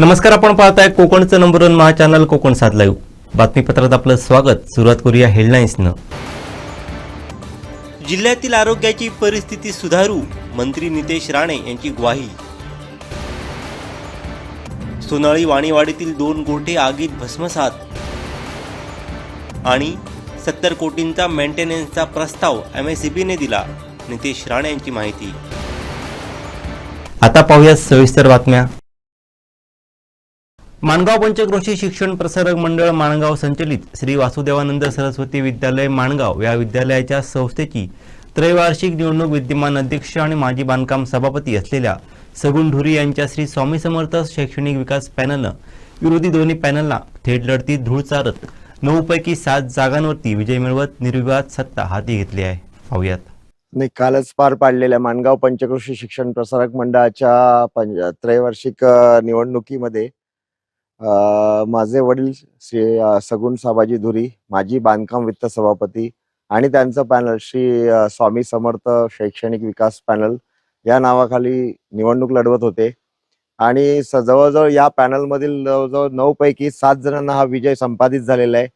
नमस्कार आपण पाहताय कोकणचं number one Maha channel Kokan सात लाईव्ह बातमीपत्रात आपलं स्वागत. सुरुवात करूया हेडलाईन्सनं जिल्ह्यातील आरोग्याची परिस्थिती सुधारू मंत्री नितेश राणे यांची ग्वाही. सोनाळी वाणीवाडीतील दोन गोठे आगीत भस्मसात. आणि सत्तर कोटींचा मेंटेनन्सचा प्रस्ताव एम एस बीने दिला नितेश राणे यांची माहिती. आता पाहूया सविस्तर बातम्या. माणगाव पंचक्रोशी शिक्षण प्रसारक मंडळ माणगाव संचलित श्री वासुदेवानंद सरस्वती विद्यालय माणगाव या विद्यालयाच्या संस्थेची त्रैवार्षिक निवडणूक विद्यमान अध्यक्ष आणि माजी बांधकाम सभापती असलेल्या सगुण ढुरी यांच्या श्री स्वामी समर्थ शैक्षणिक विकास पॅनलनं विरोधी दोन्ही पॅनलला थेट लढतीत धूळ चारत नऊपैकी सात जागांवरती विजय मिळवत निर्विवाद सत्ता हाती घेतली आहे. पाहूयात. नाही कालच पार पाडलेल्या माणगाव पंचक्रोशी शिक्षण प्रसारक मंडळाच्या पंच त्रैवार्षिक निवडणुकीमध्ये माझे वडील श्री सगुण साबाजी धुरी माजी बांधकाम वित्त सभापती आणि त्यांचं पॅनल श्री स्वामी समर्थ शैक्षणिक विकास पॅनल या नावाखाली निवडणूक लढवत होते. आणि स- जवळजवळ या पॅनलमधील जवळजवळ नऊ पैकी सात जणांना हा विजय संपादित झालेला आहे.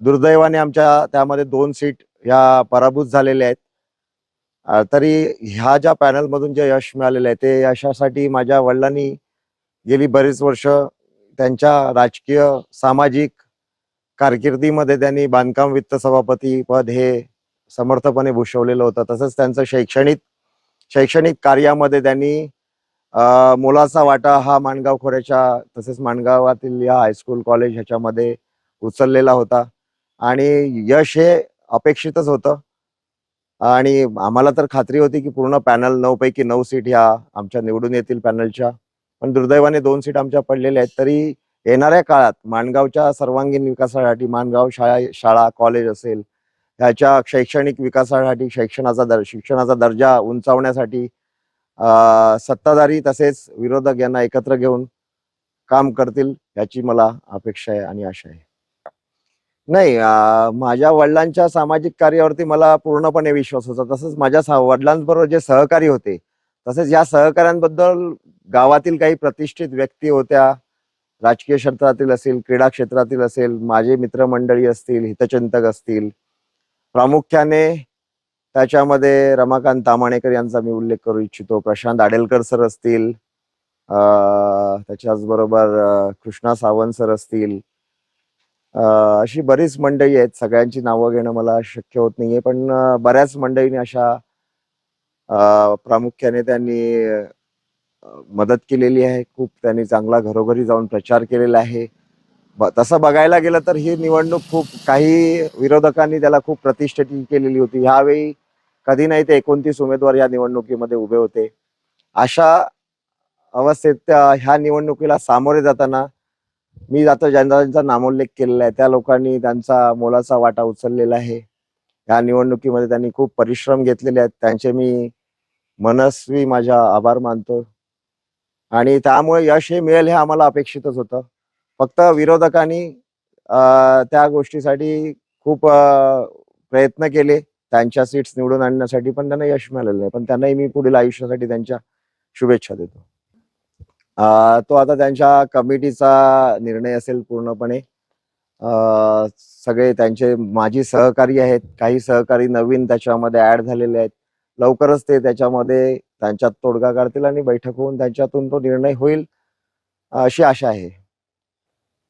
दुर्दैवाने आमच्या त्यामध्ये दोन सीट या पराभूत झालेल्या आहेत. तरी ह्या ज्या पॅनलमधून जे यश मिळालेलं आहे ते यशासाठी माझ्या वडिलांनी गेली बरीच वर्ष त्यांच्या राजकीय सामाजिक कारकिर्दीमध्ये त्यांनी बांधकाम वित्त सभापती पद हे समर्थपणे भूषवलेलं होतं. तसंच त्यांचं शैक्षणिक शैक्षणिक कार्यामध्ये त्यांनी मोलाचा वाटा हा माणगाव खोऱ्याच्या तसेच माणगावातील या हायस्कूल कॉलेज ह्याच्यामध्ये उचललेला होता. आणि यश हे अपेक्षितच होतं. आणि आम्हाला तर खात्री होती की पूर्ण पॅनल नऊ पैकी नऊ सीट ह्या आमच्या निवडून येतील पॅनलच्या पण दुर्दैवाने दोन सीट आमच्या पडलेल्या आहेत. तरी येणाऱ्या काळात माणगावच्या सर्वांगीण विकासासाठी माणगाव शाळा शाळा कॉलेज असेल ह्याच्या शैक्षणिक विकासासाठी शैक्षणाचा दर शिक्षणाचा दर्जा उंचावण्यासाठी सत्ताधारी तसेच विरोधक यांना एकत्र घेऊन काम करतील याची मला अपेक्षा आहे आणि आशा आहे. नाही माझ्या वडिलांच्या सामाजिक कार्यावरती मला पूर्णपणे विश्वास होता. तसंच माझ्या वडिलांबरोबर जे सहकारी होते तसेच या सहकाऱ्यांबद्दल गावातील काही प्रतिष्ठित व्यक्ती होत्या राजकीय क्षेत्रातील असेल क्रीडा क्षेत्रातील असेल माझे मित्रमंडळी असतील हितचिंतक असतील प्रामुख्याने त्याच्यामध्ये रमाकांत तामाणेकर यांचा मी उल्लेख करू इच्छितो प्रशांत आडेलकर सर असतील त्याच्याचबरोबर कृष्णा सावंत सर असतील अशी बरीच मंडळी आहेत सगळ्यांची नावं घेणं मला शक्य होत नाहीये पण बऱ्याच मंडळींनी अशा प्रामुख्याने त्यांनी मदत केलेली आहे. खूप त्यांनी चांगला घरोघरी जाऊन प्रचार केलेला आहे. ब- तसं बघायला गेलं तर ही निवडणूक खूप काही विरोधकांनी त्याला खूप प्रतिष्ठित केलेली होती. ह्यावेळी कधी नाही ते एकोणतीस उमेदवार या निवडणुकीमध्ये उभे होते. अशा अवस्थेत त्या- ह्या निवडणुकीला सामोरे जाताना मी आता ज्यांचा नामोल्लेख केलेला आहे त्या लोकांनी त्यांचा मोलाचा वाटा उचललेला आहे. या निवडणुकीमध्ये त्यांनी खूप परिश्रम घेतलेले आहेत. त्यांचे मी मनस्वी माझ्या आभार मानतो. आणि त्यामुळे यश हे मिळेल हे आम्हाला अपेक्षितच होतं. फक्त विरोधकांनी त्या गोष्टीसाठी खूप प्रयत्न केले. त्यांच्या सीट्स निवडून आणण्यासाठी पण त्यांना यश मिळालेलं आहे. पण त्यांनाही मी पुढील आयुष्यासाठी त्यांच्या शुभेच्छा देतो. तो आता त्यांच्या कमिटीचा निर्णय असेल पूर्णपणे. सगळे त्यांचे माजी सहकारी आहेत काही सहकारी नवीन त्याच्यामध्ये ऍड झालेले आहेत. लवकरच ते त्याच्यामध्ये त्यांच्यात तोडगा काढतील आणि बैठक होऊन त्यांच्यातून तो निर्णय होईल अशी आशा आहे.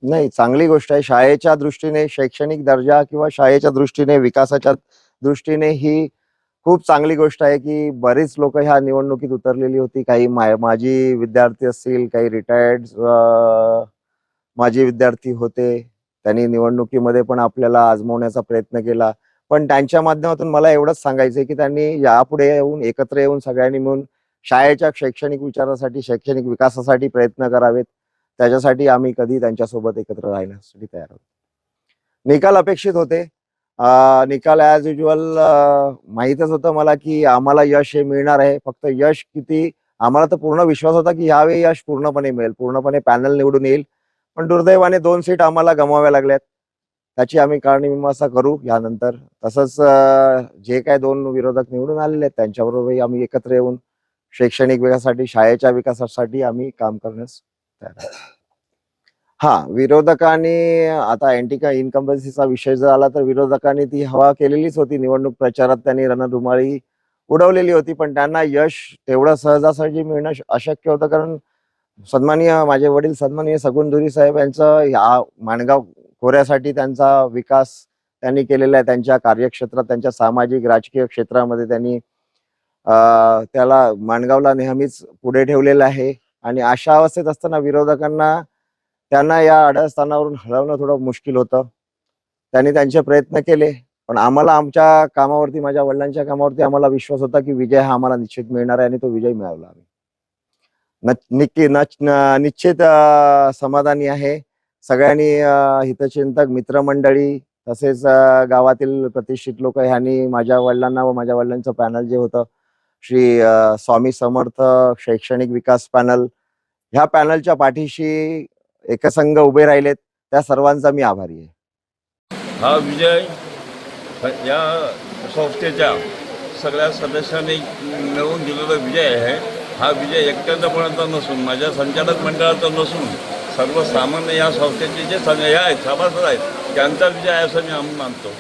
नाही चांगली गोष्ट आहे. शाळेच्या दृष्टीने शैक्षणिक दर्जा किंवा शाळेच्या दृष्टीने विकासाच्या दृष्टीने ही खूप चांगली गोष्ट आहे की बरीच लोक ह्या निवडणुकीत उतरलेली होती. काही माजी विद्यार्थी असतील काही रिटायर्ड माजी विद्यार्थी होते. त्यांनी निवडणुकीमध्ये पण आपल्याला आजमवण्याचा प्रयत्न केला. पण त्यांच्या माध्यमातून मला एवढंच सांगायचंय की त्यांनी यापुढे येऊन एकत्र येऊन सगळ्यांनी मिळून शाळेच्या शैक्षणिक विचारासाठी शैक्षणिक विकासासाठी प्रयत्न करावेत. त्याच्यासाठी आम्ही कधी त्यांच्यासोबत एकत्र राहण्यासाठी तयार आहोत. निकाल अपेक्षित होते. निकाल ॲज युजल माहीतच होतं मला की आम्हाला यश हे मिळणार आहे. फक्त यश किती आम्हाला तर पूर्ण विश्वास होता की ह्यावेळी यश पूर्णपणे मिळेल. पूर्णपणे पॅनल निवडून येईल. पण दुर्दैवाने दोन सीट आम्हाला गमाव्या लागल्यात. त्याची आम्ही कारणमीमांसा करू यानंतर. तसंच जे काय दोन विरोधक निवडून आलेले आहेत त्यांच्याबरोबरही आम्ही एकत्र येऊन शैक्षणिक विकासासाठी शाळेच्या विकासासाठी आम्ही काम करण्यास तयार हा विरोधकांनी आता अँटिका इन्कम्बन्सीचा विषय जर आला तर विरोधकांनी ती हवा केलेलीच होती. निवडणूक प्रचारात त्यांनी रणधुमाळी उडवलेली होती पण त्यांना यश तेवढं सहजासहजी मिळणं अशक्य होतं कारण सन्माननीय माझे वडील सन्माननीय सगुण धुरी साहेब यांचं ह्या माणगाव खोऱ्यासाठी त्यांचा विकास त्यांनी केलेला आहे. त्यांच्या कार्यक्षेत्रात त्यांच्या सामाजिक राजकीय क्षेत्रामध्ये त्यांनी अं, त्याला माणगावला नेहमीच पुढे ठेवलेलं आहे. आणि अशा अवस्थेत असताना विरोधकांना त्यांना या अडस्थानावरून हलवणं थोडं मुश्किल होतं. त्यांनी त्यांचे प्रयत्न केले पण आम्हाला आमच्या कामावरती माझ्या वडिलांच्या कामावरती आम्हाला विश्वास होता की विजय हा आम्हाला निश्चित मिळणार आहे आणि तो विजय मिळवला आम्ही. निक्की नच- निश्चित समाधानी आहे. सगळ्यांनी हितचिंतक मित्रमंडळी तसेच गावातील प्रतिष्ठित लोक ह्यांनी माझ्या वडिलांना व माझ्या वडिलांचं पॅनल जे होतं श्री स्वामी समर्थ शैक्षणिक विकास पॅनल ह्या पॅनलच्या पाठीशी एकसंघ उभे राहिलेत. त्या सर्वांचा मी आभारी आहे. हा विजय या संस्थेच्या सगळ्या सदस्यांनी मिळवून दिलेला विजय आहे. हा विजय एकट्याचा कोणाचा नसून माझ्या संचालक मंडळाचा नसून सर्वसामान्य या संस्थेचे जे सं हे आहेत सभासद आहेत त्यांचा विजय आहे असं मी आम्ही मानतो.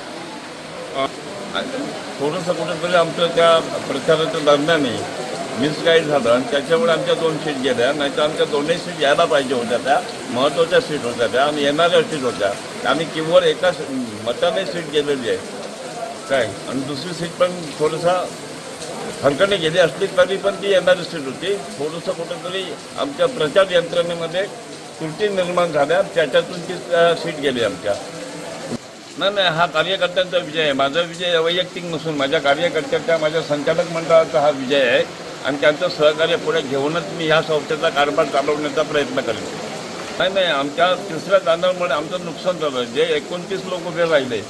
थोडंसं कुठेतरी आमचं त्या प्रचाराच्या दरम्यानही मिसगाईड झालं आणि त्याच्यामुळे आमच्या दोन सीट गेल्या नाहीतर आमच्या दोन्ही सीट यायला पाहिजे होत्या त्या महत्त्वाच्या सीट होत्या त्या आणि येणाऱ्या सीट होत्या. आणि किंवा एका मताने सीट गेलेली आहे. काय? आणि दुसरी सीट पण थोडंसं हरकणी गेली असली तरी पण ती येणारी सीट होती. थोडंसं कुठंतरी आमच्या प्रचार यंत्रणेमध्ये त्रुटी निर्माण झाल्या. त्याच्यातून ती सीट गेली आमच्या. नाही नाही हा कार्यकर्त्यांचा विजय आहे. माझा विजय वैयक्तिक नसून माझ्या कार्यकर्त्याच्या माझ्या संचालक मंडळाचा हा विजय आहे. आणि त्यांचं सहकार्य पुढे घेऊनच मी ह्या संस्थेचा कारभार चालवण्याचा प्रयत्न करेन. नाही नाही आमच्या तिसऱ्या दानामुळे आमचं नुकसान झालं. जे एकोणतीस लोक उभे राहिले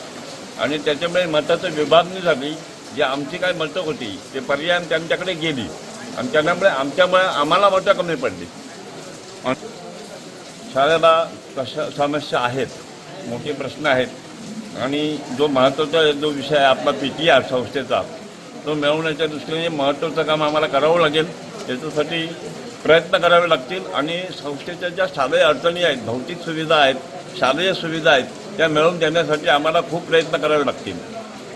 आणि त्याच्यामुळे मताचं विभागणी झाली. जी आमची काय मतं होती ते पर्याय त्यांच्याकडे गेली. आणि त्याच्यामुळे आमच्यामुळे आम्हाला मतं कमी पडली. आणि शाळेला कशा समस्या आहेत मोठे प्रश्न आहेत. आणि जो महत्त्वाचा जो विषय आहे आपला पी टी आर संस्थेचा तो मिळवण्याच्या दृष्टीने महत्त्वाचं काम आम्हाला करावं लागेल. त्याच्यासाठी प्रयत्न करावे लागतील. आणि संस्थेच्या ज्या शालेय अडचणी आहेत भौतिक सुविधा आहेत शालेय सुविधा आहेत त्या मिळवून देण्यासाठी आम्हाला खूप प्रयत्न करावे लागतील.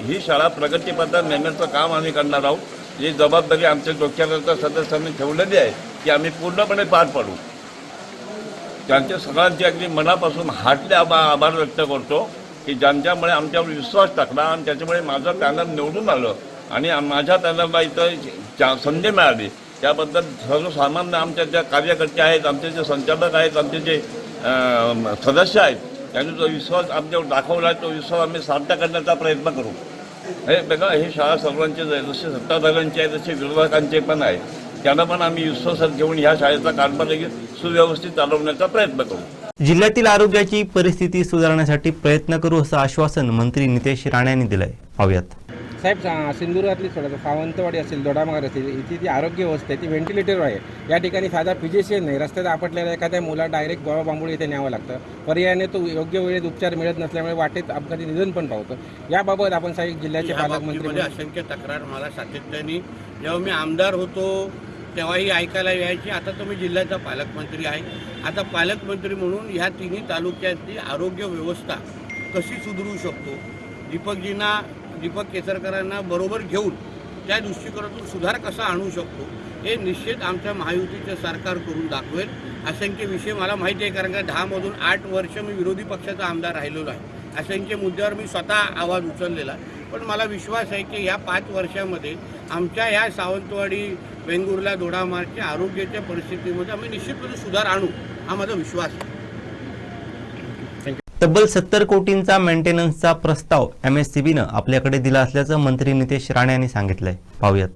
ही शाळा प्रगतीपथात नेण्याचं काम आम्ही करणार आहोत. ही जबाबदारी आमच्या डोक्यावरच्या सदस्यांनी ठेवलेली आहे की आम्ही पूर्णपणे पार पाडू. त्यांच्या सगळ्यांचे अगदी मनापासून हाटले आभा आभार व्यक्त करतो की ज्यांच्यामुळे आमच्यावर विश्वास टाकला आणि त्याच्यामुळे माझं पॅनल निवडून आलं आणि माझ्या पॅनलला इथं संधी मिळाली त्याबद्दल सर्वसामान्य आमच्या ज्या कार्यकर्ते आहेत आमचे जे संचालक आहेत आमचे जे सदस्य आहेत त्यांनी जो विश्वास आमच्यावर दाखवला आहे तो विश्वास आम्ही साध्य करण्याचा प्रयत्न करू. हे बघा हे शाळा सर्वांचीच आहे जसे सत्ताधाऱ्यांचे आहे तसे विरोधकांचे पण आहे त्यांना पण आम्ही विश्वासात घेऊन ह्या शाळेचा कारभार सुव्यवस्थित चालवण्याचा प्रयत्न करू. जिल्ह्यातील आरोग्याची परिस्थिती सुधारण्यासाठी प्रयत्न करू असं आश्वासन मंत्री नितेश राणे यांनी दिलंय. पाहूयात. साहेब सा- सिंधुदुर्गातली सोडा सावंतवाडी असेल दोडामार्ग असेल इथे जी आरोग्य व्यवस्था आहे ती व्हेंटिलेटर आहे. या ठिकाणी साधा फिजिशियन नाही रस्त्यात आपटलेल्या एखाद्या मुला डायरेक्ट गोळा बांबूळ इथे न्यावं लागतं. पर्यायाने तो योग्य वेळेत उपचार मिळत नसल्यामुळे वाटेत अपघाती निधन पण पावतं. याबाबत आपण साहेब जिल्ह्याचे पालकमंत्री असंख्य तक्रार मला सातत्याने जेव्हा मी आमदार होतो तेव्हाही ऐकायला यायची. आता मी जिल्ह्याचा पालकमंत्री आहे. आता पालकमंत्री म्हणून ह्या तिन्ही तालुक्यातली आरोग्य व्यवस्था कशी सुधरू शकतो? दीपकजींना दीपक केसरकरांना बरोबर घेऊन त्या दृष्टिकोनातून सुधार कसा आणू शकतो हे निश्चित आमच्या महायुतीचं सरकार करून दाखवेल. असंख्य विषय मला माहिती आहे कारण का दहामधून आठ वर्ष मी विरोधी पक्षाचा आमदार राहिलेलो आहे. असंख्य मुद्द्यावर मी स्वतः आवाज उचललेला आहे. पण मला विश्वास आहे की या पाच वर्षामध्ये आमच्या ह्या सावंतवाडी वेंगुर्ला दोडामार्गच्या आरोग्याच्या परिस्थितीमध्ये आम्ही निश्चितपणे सुधार आणू हा माझा विश्वास आहे. तब्बल सत्तर कोटींचा मेंटेनन्सचा प्रस्ताव एम एस सी बीनं आपल्याकडे दिला असल्याचं मंत्री नितेश राणे यांनी सांगितलंय. पाहूयात.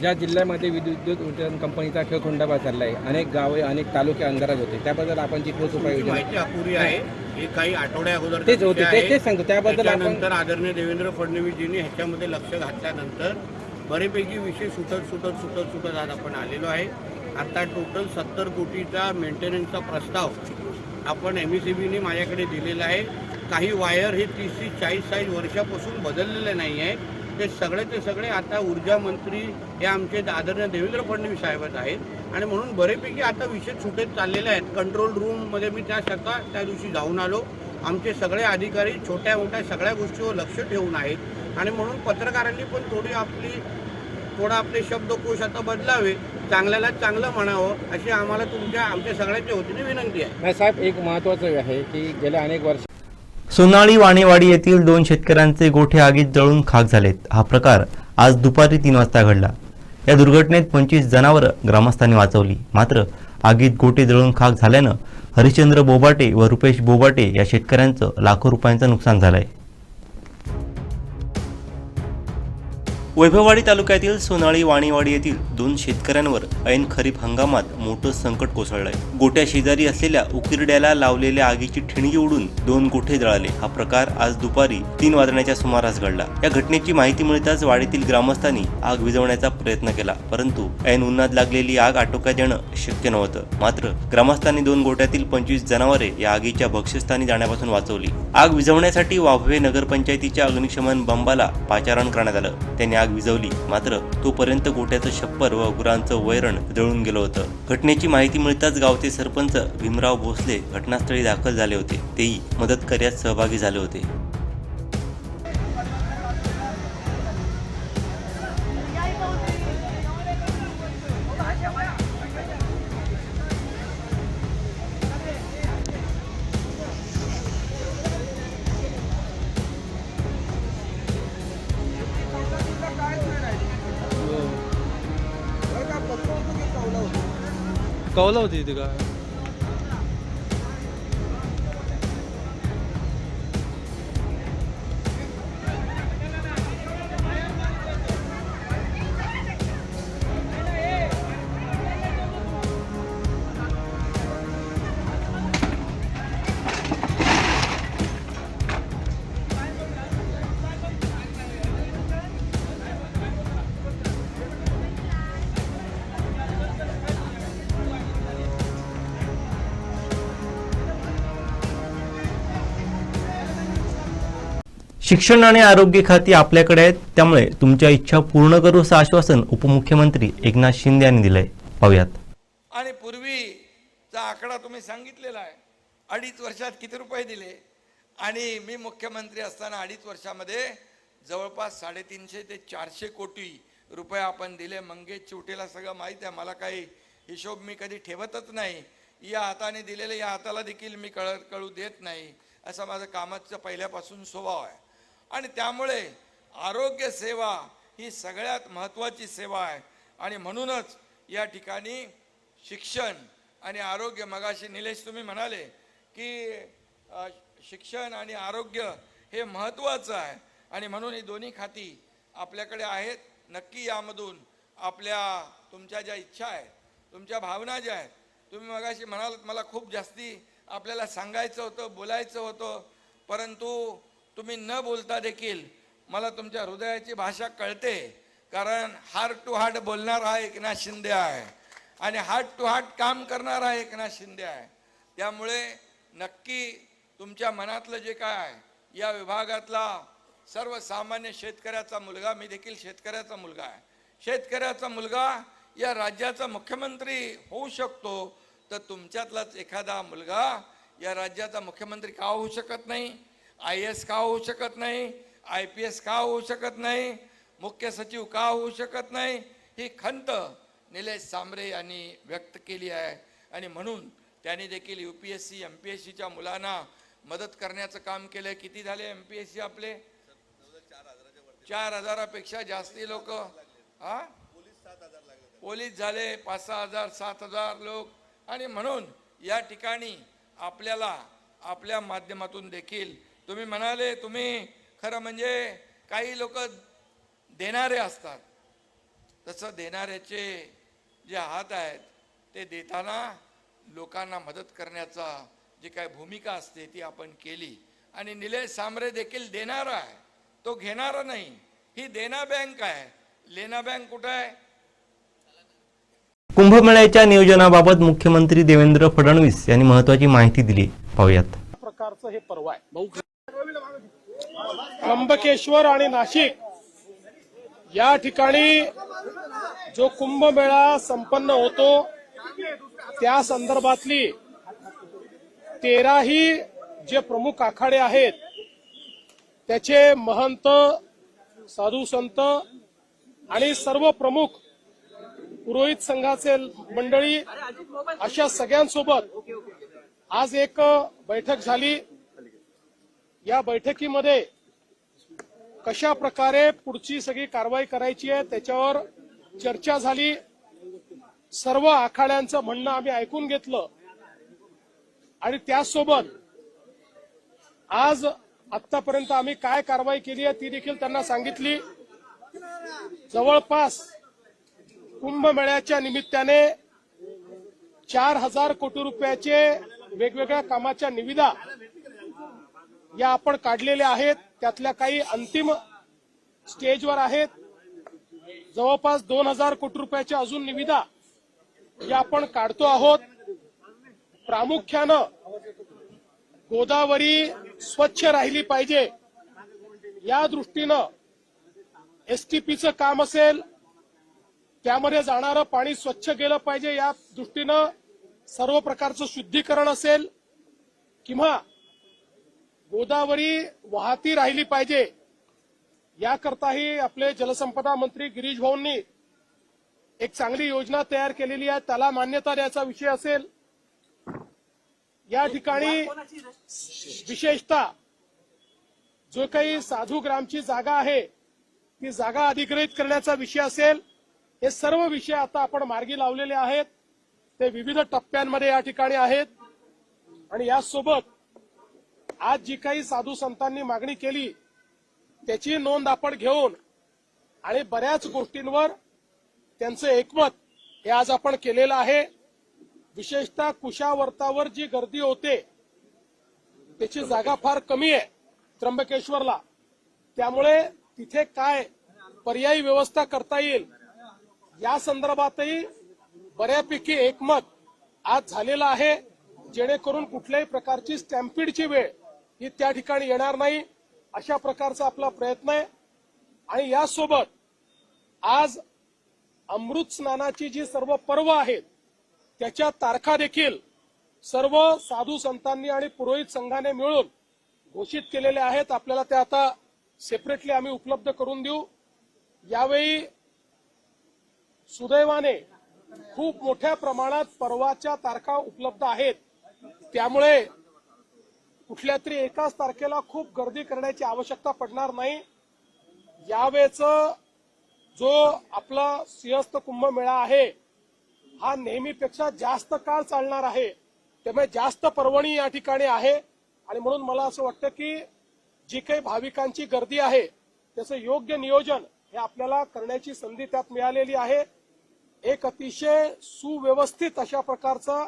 ज्या जिल्ह्यामध्ये विद्युत वितरण कंपनीचा खेळखोंडाबा चालला आहे अनेक गावे अनेक तालुके अंधारात होते त्याबद्दल आपण जी ठोस उपाययोजना अपुरी आहे. हे काही आठवड्या अगोदर तेच होते तेच सांगतो. त्याबद्दल त्यानंतर आदरणीय देवेंद्र फडणवीसजींनी ह्याच्यामध्ये लक्ष घातल्यानंतर बरेपैकी विषय सुटत सुटत सुटत सुटत आज आपण आलेलो आहे. आता टोटल सत्तर कोटीचा मेंटेनन्सचा प्रस्ताव आपण एम ई सी बीने माझ्याकडे दिलेलं आहे. काही वायर हे तीस ते चाळीस साईज वर्षापासून बदललेले नाही आहे. ते सगळे ते सगळे आता ऊर्जा मंत्री हे आमचे आदरणीय देवेंद्र फडणवीस साहेबच आहेत. आणि म्हणून बरेपैकी आता विषय सुटेत चाललेले आहेत. कंट्रोल रूममध्ये मी त्या स्वतः त्या दिवशी जाऊन आलो. आमचे सगळे अधिकारी छोट्या मोठ्या सगळ्या गोष्टीवर लक्ष ठेवून आहेत. आणि म्हणून पत्रकारांनी पण थोडी आपली थोडा आपले शब्दकोश आता बदलावे. चांगल्याला चांगलं म्हणावं अशी आम्हाला तुमच्या आमच्या सगळ्याच्या वतीने विनंती आहे. नाही साहेब एक महत्त्वाचं आहे की गेल्या अनेक वर्ष सोनाळी वाणेवाडी येथील दोन शेतकऱ्यांचे गोठे आगीत जळून खाक झालेत. हा प्रकार आज दुपारी तीन वाजता घडला. या दुर्घटनेत पंचवीस जनावरं ग्रामस्थांनी वाचवली. मात्र आगीत गोटे जळून खाक झाल्यानं हरिश्चंद्र बोबाटे व रुपेश बोबाटे या शेतकऱ्यांचं लाखो रुपयांचं नुकसान झालंय. वैभववाडी तालुक्यातील सोनाळी वाणीवाडी येथील दोन शेतकऱ्यांवर ऐन खरीप हंगामात मोठं संकट कोसळलंय. गोट्या शेजारी असलेल्या उकिरड्याला लावलेल्या आगीची ठिणगी उडून दोन गोठे जळाले. हा प्रकार आज दुपारी तीन वाजण्याच्या सुमारास घडला. या घटनेची माहिती मिळताच वाडीतील ग्रामस्थांनी आग विझवण्याचा प्रयत्न केला परंतु ऐन उन्हात लागलेली आग आटोक्यात येणं शक्य नव्हतं. मात्र ग्रामस्थांनी दोन गोट्यातील पंचवीस जनावरे या आगीच्या भक्ष्यस्थानी जाण्यापासून वाचवली. आग विझवण्यासाठी वाभवे नगरपंचायतीच्या अग्निशमन बंबाला पाचारण करण्यात आलं. त्यांनी आग विझवली. मात्र तोपर्यंत गोट्याचं छप्पर व गुरांचं वैरण जळून गेलं होतं. घटनेची माहिती मिळताच गावचे सरपंच भीमराव भोसले घटनास्थळी दाखल झाले होते. तेही मदत कार्यात सहभागी झाले होते. कवलं होती इथे का शिक्षण आणि आरोग्य खाती आपल्याकडे आहेत. त्यामुळे तुमच्या इच्छा पूर्ण करू असं आश्वासन उपमुख्यमंत्री एकनाथ शिंदे यांनी दिलंय. पाहुयात. आणि पूर्वीचा आकडा तुम्ही सांगितलेला आहे. अडीच वर्षात किती रुपये दिले? आणि मी मुख्यमंत्री असताना अडीच वर्षामध्ये जवळपास साडेतीनशे ते चारशे कोटी रुपये आपण दिले. मंगेश चिवटेला सगळं माहीत आहे. मला काही हिशोब मी कधी ठेवतच नाही. या हाताने दिलेले या हाताला देखील मी कळ कळू देत नाही. असा माझं कामाचं पहिल्यापासून स्वभाव आहे. आणि त्यामुळे आरोग्य सेवा ही सगळ्यात महत्त्वाची सेवा आहे. आणि म्हणूनच या ठिकाणी शिक्षण आणि आरोग्य मगाशी निलेश तुम्ही म्हणाले की शिक्षण आणि आरोग्य हे महत्त्वाचं आहे. आणि म्हणून ही दोन्ही खाती आपल्याकडे आहेत. नक्की यामधून आपल्या तुमच्या ज्या इच्छा आहेत तुमच्या भावना ज्या आहेत तुम्ही मगाशी म्हणालात मला खूप जास्ती आपल्याला सांगायचं होतं बोलायचं होतं परंतु तुम्ही न बोलता देखील मला तुमच्या हृदयाची भाषा कळते. कारण हार्ट टू हार्ट बोलणारा एकनाथ शिंदे आहे. आणि हार्ट टू हार्ट काम करणारा एकनाथ शिंदे आहे. त्यामुळे नक्की तुमच्या मनातलं जे काय आहे या विभागातला सर्वसामान्य शेतकऱ्याचा मुलगा मी देखील शेतकऱ्याचा मुलगा आहे. शेतकऱ्याचा मुलगा या राज्याचा मुख्यमंत्री होऊ शकतो तर तुमच्यातलाच एखादा मुलगा या राज्याचा मुख्यमंत्री का होऊ शकत नाही? आय एस का होऊ शकत नाही आय पी एस का होऊ शकत नाही मुख्य सचिव का होऊ शकत नाही ही खंत निलेश सांबरे यांनी व्यक्त केली आहे. आणि म्हणून त्यांनी देखील U P S C M P S सीच्या मुलांना मदत करण्याचं काम केलं आहे किती झाले एम पी एस सी आपले? चार हजारापेक्षा जास्ती लोक. हा? पोलीस झाले पाच सहा हजार सात हजार लोक. आणि म्हणून या ठिकाणी आपल्याला आपल्या माध्यमातून देखील तुम्ही म्हणाले तुम्ही खरं म्हणजे काही लोक देणारे असतात. तसं देणाऱ्याचे जे हात आहेत ते देताना लोकांना मदत करण्याचा जी काय भूमिका असते ती आपण केली. आणि निलेश सांबरे देखील देणारा आहे. तो घेणारा नाही. ही देना बँक आहे. लेना बँक कुठं आहे? कुंभमेळ्याच्या नियोजनाबाबत मुख्यमंत्री देवेंद्र फडणवीस यांनी महत्वाची माहिती दिली. पाहुयात. प्रकारचं हे पर्व आहे. त्र्यंबकेश्वर आणि नाशिक या ठिकाणी जो कुंभमेळा संपन्न होतो त्या संदर्भातली तेराही जे प्रमुख आखाडे आहेत त्याचे महंत साधू संत आणि सर्व प्रमुख पुरोहित संघाचे मंडळी अशा सगळ्यांसोबत आज एक बैठक झाली. या बैठकीमध्ये कशा प्रकारे पुढची सगळी कारवाई करायची आहे त्याच्यावर चर्चा झाली. सर्व आखाड्यांचं म्हणणं आम्ही ऐकून घेतलं. आणि त्याचसोबत आज आतापर्यंत आम्ही काय कारवाई केली आहे ती देखील त्यांना सांगितली. जवळपास कुंभमेळ्याच्या निमित्ताने चार हजार कोटी रुपयाचे वेगवेगळ्या कामाच्या निविदा या आपण काढलेल्या आहेत. त्यातल्या काही अंतिम स्टेजवर आहेत. जवळपास दोन हजार कोटी रुपयाच्या अजून निविदा या आपण काढतो आहोत. प्रामुख्यानं गोदावरी स्वच्छ राहिली पाहिजे. या दृष्टीनं एसटीपीचं काम असेल त्यामध्ये जाणारं पाणी स्वच्छ गेलं पाहिजे या दृष्टीनं सर्व प्रकारचं शुद्धीकरण असेल. किंवा गोदावरी वाहती राहिली पाहिजे. याकरताही आपले जलसंपदा मंत्री गिरीश भाऊंनी एक चांगली योजना तयार केलेली आहे. त्याला मान्यता द्यायचा विषय असेल. या ठिकाणी विशेषतः जो काही साधू ग्रामची जागा आहे ती जागा अधिग्रहित करण्याचा विषय असेल. हे सर्व विषय आता आपण मार्गी लावलेले आहेत. ते विविध टप्प्यांमध्ये या ठिकाणी आहेत. आणि यासोबत आज जी काही साधू संतांनी मागणी केली त्याची नोंद आपण घेऊन आणि बऱ्याच गोष्टींवर त्यांचं एकमत हे आज आपण केलेलं आहे. विशेषतः कुशावर्तावर जी गर्दी होते त्याची जागा फार कमी आहे त्र्यंबकेश्वरला. त्यामुळे तिथे काय पर्यायी व्यवस्था करता येईल या संदर्भातही बऱ्यापैकी एकमत आज झालेलं आहे. जेणेकरून कुठल्याही प्रकारची स्टॅम्पिडची वेळ ही त्या ठिकाणी येणार नाही अशा प्रकारचा आपला प्रयत्न आहे. आणि यासोबत आज अमृत स्नानाची जी सर्व पर्व आहेत त्याच्या तारखा देखील सर्व साधू संतांनी आणि पुरोहित संघाने मिळून घोषित केलेल्या आहेत. आपल्याला त्या आता सेपरेटली आम्ही उपलब्ध करून देऊ. यावेळी सुदैवाने खूप मोठ्या प्रमाणात पर्वाच्या तारखा उपलब्ध आहेत. त्यामुळे कुठल्या तरी एकाच तारखेला खूप गर्दी करण्याची आवश्यकता पडणार नाही. यावेळेचं जो आपला सिंहस्थ कुंभमेळा आहे हा नेहमीपेक्षा जास्त काळ चालणार आहे. त्यामुळे जास्त पर्वणी या ठिकाणी आहे. आणि म्हणून मला असं वाटतं की जी काही भाविकांची गर्दी आहे त्याचं योग्य नियोजन हे आपल्याला करण्याची संधी त्यात मिळालेली आहे. एक अतिशय सुव्यवस्थित अशा प्रकारचा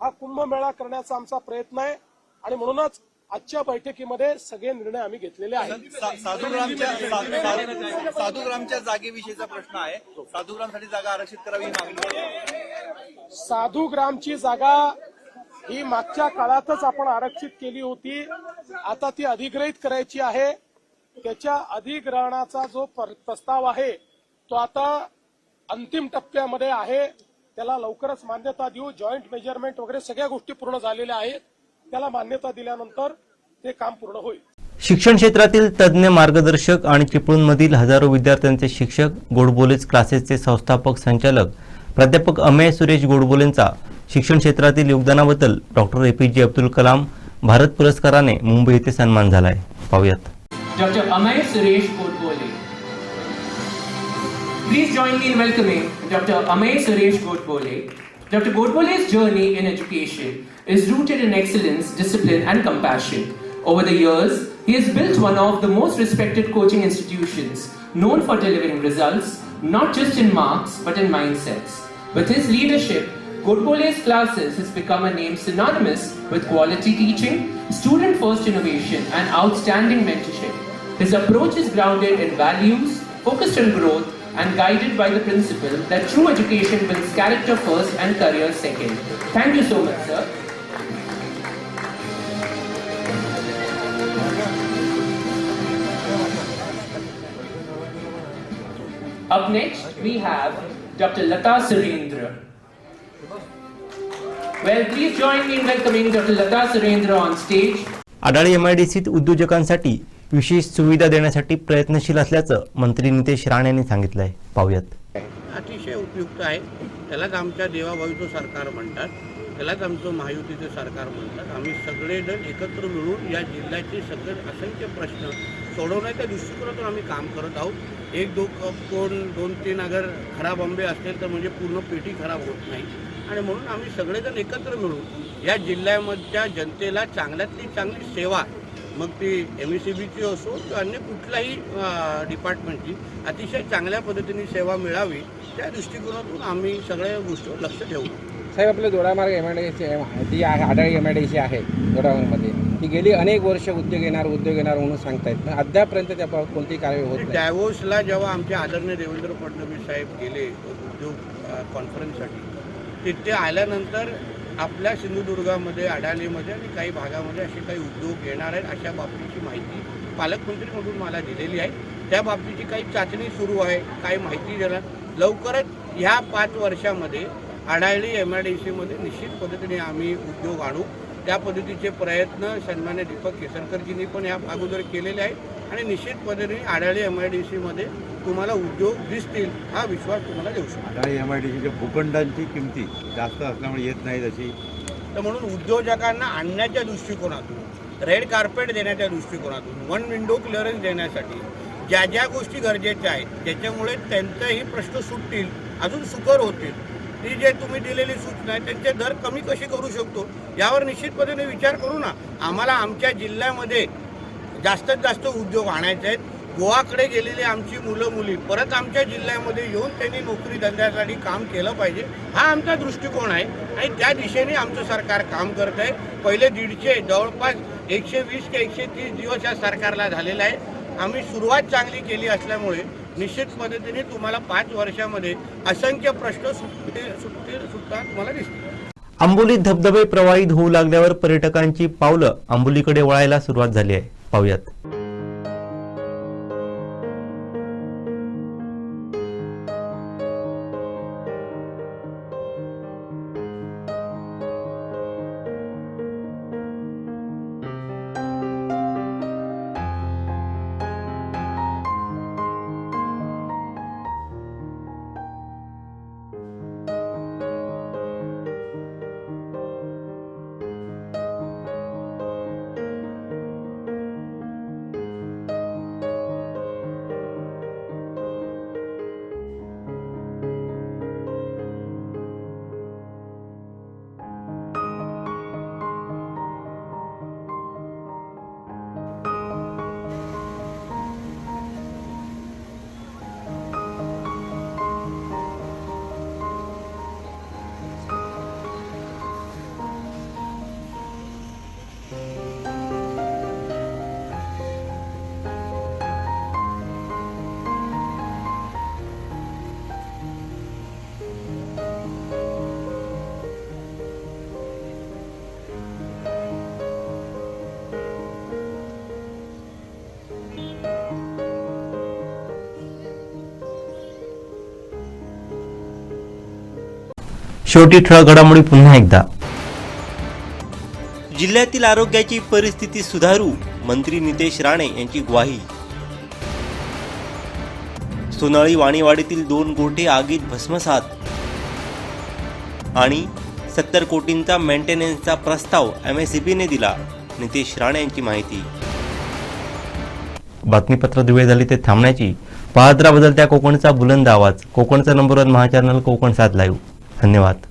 हा कुंभमेळा करण्याचा आमचा प्रयत्न आहे. आणि म्हणूनच आजच्या बैठकीमध्ये सगळे निर्णय आम्ही घेतलेले आहेत. साधुग्रामच्या साधुग्रामच्या जागेविषयीचा प्रश्न आहे. साधुग्रामसाठी जागा आरक्षित करावी ही मागणी आहे. साधू ग्रामची जागा ही मागच्या काळातच आपण आरक्षित केली होती. आता ती अधिग्रहित करायची आहे. त्याच्या अधिग्रहणाचा जो पर- प्रस्ताव आहे तो आता अंतिम टप्प्यामध्ये आहे. त्याला लवकरच मान्यता देऊ. जॉईंट मेजरमेंट वगैरे सगळ्या गोष्टी पूर्ण झालेल्या आहेत. त्याला मान्यता दिल्यानंतर ते काम पूर्ण होईल शिक्षण क्षेत्रातील तज्ज्ञ मार्गदर्शक आणि चिपळूणमधील हजारो विद्यार्थ्यांचे शिक्षक गोडबोलेच क्लासेसचे संस्थापक संचालक प्राध्यापक अमेय सुरेश गोडबोलेंचा शिक्षण क्षेत्रातील योगदानाबद्दल डॉक्टर ए पी जे अब्दुल कलाम भारत पुरस्काराने मुंबई येथे सन्मान झालाय पाहूयात Dr. Amay Suresh Godbole. Please join me in welcoming Dr. Amay Suresh Godbole. Dr. Godbole's journey in education is rooted in excellence, discipline, and compassion. Over the years, he has built one of the most respected coaching institutions, known for delivering results not just in marks but in mindsets. With his leadership, Godbole's classes has become a name synonymous with quality teaching, student first innovation, and outstanding mentorship. His approach is grounded in values, focused on growth, and guided by the principle that true education builds character first and career second. Thank you so much, sir. Up next, we have Dr. Lata Surendra. Well, please join me in welcoming Dr. Lata Surendra on stage. आढाळी एमआयडीसीत उद्योजकांसाठी विशेष सुविधा देण्यासाठी प्रयत्नशील असल्याचं मंत्री नितेश राणे यांनी सांगितलं आहे पाहूयात अतिशय उपयुक्त आहे त्यालाच आमच्या देवाभावीचं सरकार म्हणतात त्यालाच आमचं महायुतीचं सरकार म्हणतात आम्ही सगळेजण एकत्र मिळून या जिल्ह्याचे सगळे असंख्य प्रश्न सोडवण्याच्या दृष्टिकोनातून आम्ही काम करत आहोत. एक दो कोण दोन तीन अगर खराब आंबे असतील तर म्हणजे पूर्ण पेटी खराब होत नाही. आणि म्हणून आम्ही सगळेजण एकत्र मिळून या जिल्ह्यामधच्या जनतेला चांगल्यातली चांगली सेवा मग ती एम एस सी बीची असो किंवा अन्य कुठल्याही डिपार्टमेंटची अतिशय चांगल्या पद्धतीने सेवा मिळावी त्या दृष्टिकोनातून आम्ही सगळ्या गोष्टीवर लक्ष ठेवू. साहेब आपलं Dodamarg M I D C ती आहे Adhali M I D C आहे दोडामार्गमध्ये ती गेली अनेक वर्ष उद्योग येणार उद्योग येणार म्हणून सांगतायत. पण अद्यापर्यंत त्या कोणती कार्यवाही कारवाई होत नाही. डॅवोसला जेव्हा आमचे आदरणीय देवेंद्र फडणवीस साहेब गेले उद्योग कॉन्फरन्ससाठी तिथे आल्यानंतर आपल्या सिंधुदुर्गामध्ये आडालीमध्ये आणि काही भागामध्ये असे काही उद्योग येणार आहेत अशा बाबतीची माहिती पालकमंत्रीमधून मला दिलेली आहे. त्या बाबतीची काही चाचणी सुरू आहे काही माहिती देणार. लवकरच ह्या पाच वर्षामध्ये आडाळी एम आय डी सीमध्ये निश्चित पद्धतीने आम्ही उद्योग आणू. त्या पद्धतीचे प्रयत्न सन्मान्य दीपक केसरकरजींनी पण या अगोदर केलेले आहेत. आणि निश्चित पद्धतीने आडाळी एम आय डी सीमध्ये तुम्हाला उद्योग दिसतील हा विश्वास तुम्हाला देऊ शकतो. आणि एम आय डी सीच्या भूखंडांची किमती जास्त असल्यामुळे येत नाही तशी तर म्हणून उद्योजकांना आणण्याच्या दृष्टिकोनातून रेड कार्पेट देण्याच्या दृष्टिकोनातून वन विंडो क्लिअरन्स देण्यासाठी ज्या ज्या गोष्टी गरजेच्या आहेत त्याच्यामुळे त्यांचाही प्रश्न सुटतील अजून सुकर होतील. ती जे तुम्ही दिलेली सूचना आहे त्यांचे दर कमी कसे करू शकतो यावर निश्चित पद्धतीने विचार करू ना. आम्हाला आमच्या जिल्ह्यामध्ये जास्तीत जास्त उद्योग आणायचे आहेत. गोवाकडे गेलेली आमची मुलं मुली परत आमच्या जिल्ह्यामध्ये येऊन त्यांनी नोकरी धंद्यासाठी काम केलं पाहिजे हा आमचा दृष्टिकोन आहे. आणि त्या दिशेने आमचं सरकार काम करत आहे. पहिले दीडशे जवळपास एकशे वीस ते एकशे तीस दिवस या सरकारला झालेला आहे. आम्ही सुरुवात चांगली केली असल्यामुळे निश्चित मदतीने तुम्हाला पाच वर्षामध्ये असंख्य प्रश्न सुटते सुटते सुटता तुम्हाला दिसतील. आंबोलीत धबधबे प्रवाहित होऊ लागल्यावर पर्यटकांची पावलं आंबोलीकडे वळायला सुरुवात झाली आहे. पाहुयात. शेवटी ठळक घडामोडी पुन्हा एकदा. जिल्ह्यातील आरोग्याची परिस्थिती सुधारू मंत्री नितेश राणे यांची ग्वाही. सोनाळी वाणीवाडीतील दोन गोठे आगीत भस्मसात. आणि सत्तर कोटींचा मेंटेनन्सचा प्रस्ताव एम एस ने दिला नितेश राणे यांची माहिती. बातमीपत्र वेळ झाली ते थांबण्याची. पाहत राहा बदलत्या कोकणचा बुलंद आवाज. कोकणचा नंबर वन महाचॅनल कोकण सात लाईव्ह धन्यवाद.